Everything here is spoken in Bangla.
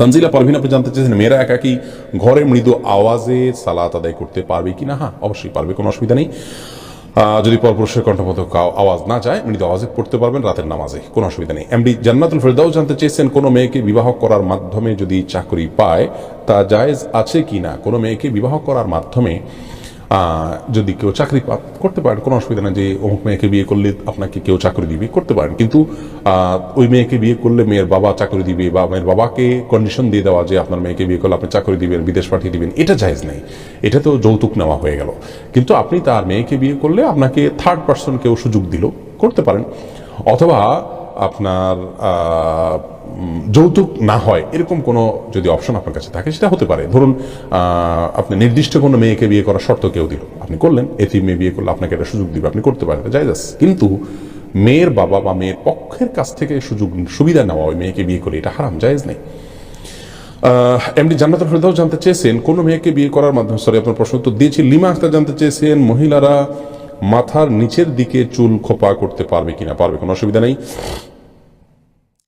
তানজিলা পারভিন, আপনি জানতে চেয়েছেন মেয়েরা একা কি ঘরে মৃদু আওয়াজে সালাত আদায় করতে পারবে কি না? হ্যাঁ অবশ্যই পারবে, কোনো অসুবিধা নেই। যদি পরপুরুষের কণ্ঠপথ আওয়াজ না যায়, মৃদু আওয়াজে পড়তে পারবেন রাতের নামাজে, কোনো অসুবিধা নেই। এমডি জান্নাতুল ফেরদাও জানতে চেয়েছেন, কোনো মেয়েকে বিবাহ করার মাধ্যমে যদি চাকরি পায়, তা জায়েজ আছে কি না? কোনো মেয়েকে বিবাহ করার মাধ্যমে যদি কেউ চাকরি করতে পারেন কোনো অসুবিধা নেই যে, অমুক মেয়েকে বিয়ে করলে আপনাকে কেউ চাকরি দিবে, করতে পারেন। কিন্তু ওই মেয়েকে বিয়ে করলে মেয়ের বাবা চাকরি দিবে বা মেয়ের বাবাকে কন্ডিশন দিয়ে দেওয়া যে, আপনার মেয়েকে বিয়ে করলে আপনি চাকরি দিবেন, বিদেশ পাঠিয়ে দিবেন, এটা জায়েজ নেই। এটা তো যৌতুক নেওয়া হয়ে গেল। কিন্তু আপনি তার মেয়েকে বিয়ে করলে আপনাকে থার্ড পার্সন কেউ সুযোগ দিল, করতে পারেন। অথবা আপনার যৌতুক না হয়, এরকম কোনো যদি অপশন আপনার কাছে থাকে, সেটা হতে পারে। ধরুন আপনি নির্দিষ্ট কোনো মেয়েকে বিয়ে করার শর্ত কেউ দিল। আপনি করলেন এটি মেয়ে বিয়ে করলে আপনাকে একটা সুযোগ দিবে, আপনি করতে পারেন, যাই যাস। কিন্তু মেয়ের বাবা বা মেয়ের পক্ষের কাছ থেকে সুযোগ, সুবিধা নেওয়া ওই মেয়েকে বিয়ে করে, এটা হারাম, জায়েজ নেই। এমডি জান্নাতুল ফেরদাও জানতে চেয়েছেন, কোন মেয়েকে বিয়ে করার মাধ্যমে সরি আপনার প্রশ্ন উত্তর দিয়েছি, লিমা আক্তার জানতে চেয়েছেন, মহিলারা মাথার নিচের দিকে চুল খোপা করতে পারবে কিনা, পারবে, কোনো অসুবিধা নেই।